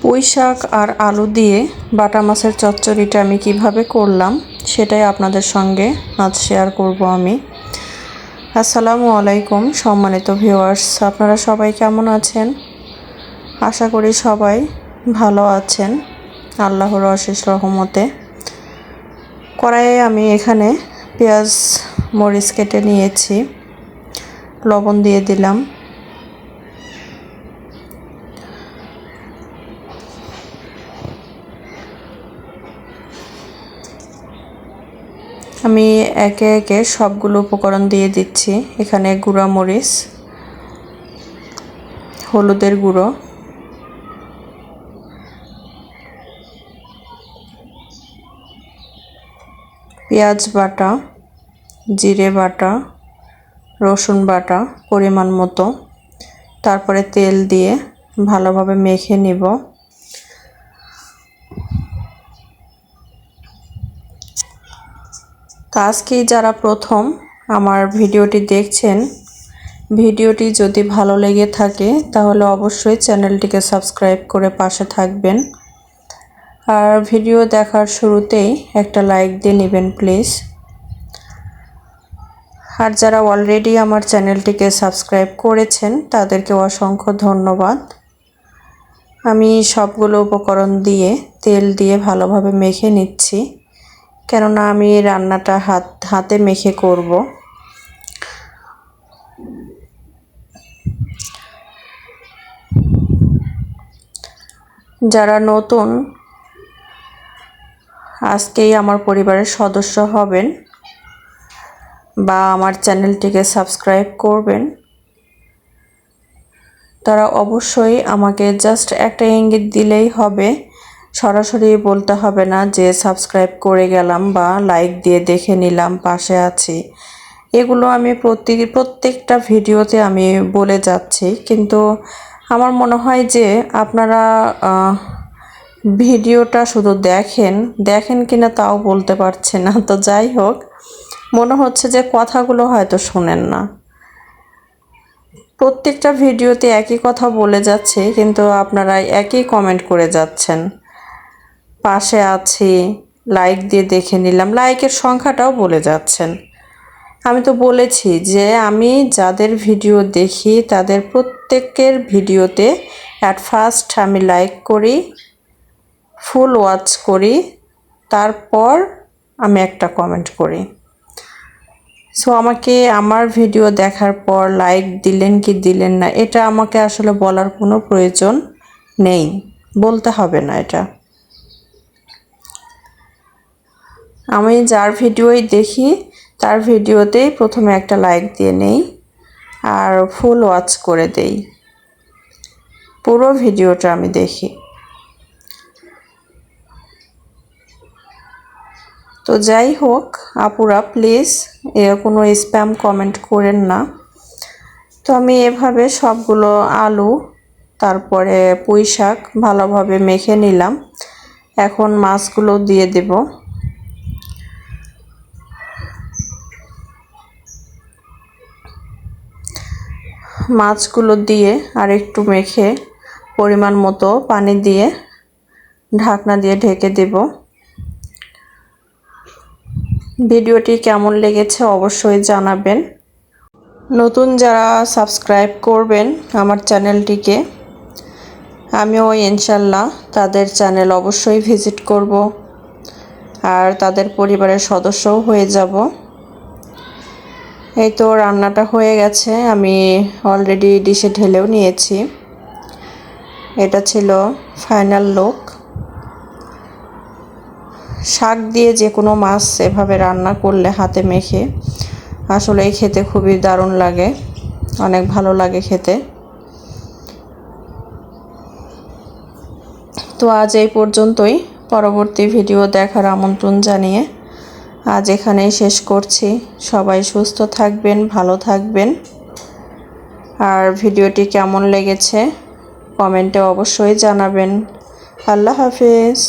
পুঁই শাক আর আলু দিয়ে বাটা মাছের চচ্চড়িটা আমি কীভাবে করলাম, সেটাই আপনাদের সঙ্গে আজ শেয়ার করব আমি। আসসালামু আলাইকুম, সম্মানিত ভিউয়ার্স আপনারা সবাই কেমন আছেন? আশা করি সবাই ভালো আছেন, আল্লাহর অশেষ রহমতে। কড়াইয়ে আমি এখানে পেঁয়াজ, মরিচ কেটে নিয়েছি, লবণ দিয়ে দিলাম। আমি একে একে সবগুলো উপকরণ দিয়ে দিচ্ছি। এখানে গুঁড়া মরিচ, হলুদের গুঁড়ো, পেঁয়াজ বাটা, জিরে বাটা, রসুন বাটা পরিমাণ মতো। তারপরে তেল দিয়ে ভালোভাবে মেখে নিব। তো আজকেই যারা প্রথম আমার ভিডিওটি দেখছেন, ভিডিওটি যদি ভালো লেগে থাকে তাহলে অবশ্যই চ্যানেলটিকে সাবস্ক্রাইব করে পাশে থাকবেন। আর ভিডিও দেখার শুরুতেই একটা লাইক দিয়ে নেবেন প্লিজ। আর যারা অলরেডি আমার চ্যানেলটিকে সাবস্ক্রাইব করেছেন, তাদেরকে অসংখ্য ধন্যবাদ। আমি সবগুলো উপকরণ দিয়ে তেল দিয়ে ভালোভাবে মেখে নিচ্ছি। কেননা আমি এই রান্নাটা হাত, হাতে মেখে করব। যারা নতুন, আজকেই আমার পরিবারের সদস্য হবেন বা আমার চ্যানেলটিকে সাবস্ক্রাইব করবেন, তারা অবশ্যই আমাকে জাস্ট একটা ইঙ্গিত দিলেই হবে সরাসরি বলতে হবে না যে সাবস্ক্রাইব করে গেলাম বা লাইক দিয়ে দেখে নিলাম, পাশে আছি। এগুলো আমি প্রতি, প্রত্যেকটা ভিডিওতে আমি বলে যাচ্ছি। কিন্তু আমার মনে হয় যে আপনারা ভিডিওটা শুধু দেখেন দেখেন কিনা তাও বলতে পারছে না। তো যাই হোক, মনে হচ্ছে যে কথাগুলো হয়তো শোনেন না। প্রত্যেকটা ভিডিওতে একই কথা বলে যাচ্ছে, কিন্তু আপনারা একই কমেন্ট করে যাচ্ছেন। পাশে আছি। লাইক দিয়ে দেখে নিলাম। লাইকের সংখ্যাটাও বলে যাচ্ছেন। আমি তো বলেছি যে আমি যাদের ভিডিও দেখি, তাদের প্রত্যেকের ভিডিওতে অ্যাট ফার্স্ট আমি লাইক করি ফুল ওয়াচ করি, তারপর আমি একটা কমেন্ট করি। সো আমাকে আমার ভিডিও দেখার পর লাইক দিলেন কি দিলেন না, এটা আমাকে আসলে বলার কোনো প্রয়োজন নেই। বলতে হবে না এটা। আমি যার ভিডিওই দেখি, তার ভিডিওতেই প্রথমে একটা লাইক দিয়ে নেই আর ফুল ওয়াচ করে দেই। পুরো ভিডিওটা আমি দেখি। তো যাই হোক, আপুরা প্লিজ কোনো স্প্যাম কমেন্ট করেন না। তো আমি এভাবে সবগুলো আলু, তারপরে পুঁই শাক ভালোভাবে মেখে নিলাম। এখন মাছগুলো দিয়ে দেব। মাছগুলো দিয়ে আর একটু মেখে পরিমাণ মতো পানি দিয়ে ঢাকনা দিয়ে ঢেকে দেবো। ভিডিওটি কেমন লেগেছে অবশ্যই জানাবেন। নতুন যারা সাবস্ক্রাইব করবেন আমার চ্যানেলটিকে, আমিও ইনশাল্লাহ তাদের চ্যানেল অবশ্যই ভিজিট করব। আর তাদের পরিবারের সদস্যও হয়ে যাব। এই তো রান্নাটা হয়ে গেছে। আমি অলরেডি ডিশে ঢেলেও নিয়েছি। এটা ছিল ফাইনাল লুক শাক দিয়ে যে কোনো মাছ এভাবে রান্না করলে হাতে মেখে আসলে খেতে খুবই দারুণ লাগে। অনেক ভালো লাগে খেতে। তো আজ এই পর্যন্তই। পরবর্তী ভিডিও দেখার আমন্ত্রণ জানিয়ে আজ এখানেই শেষ করছি। সবাই সুস্থ থাকবেন, ভালো থাকবেন। আর ভিডিওটি কেমন লেগেছে, কমেন্টে অবশ্যই জানাবেন। আল্লাহ হাফিজ।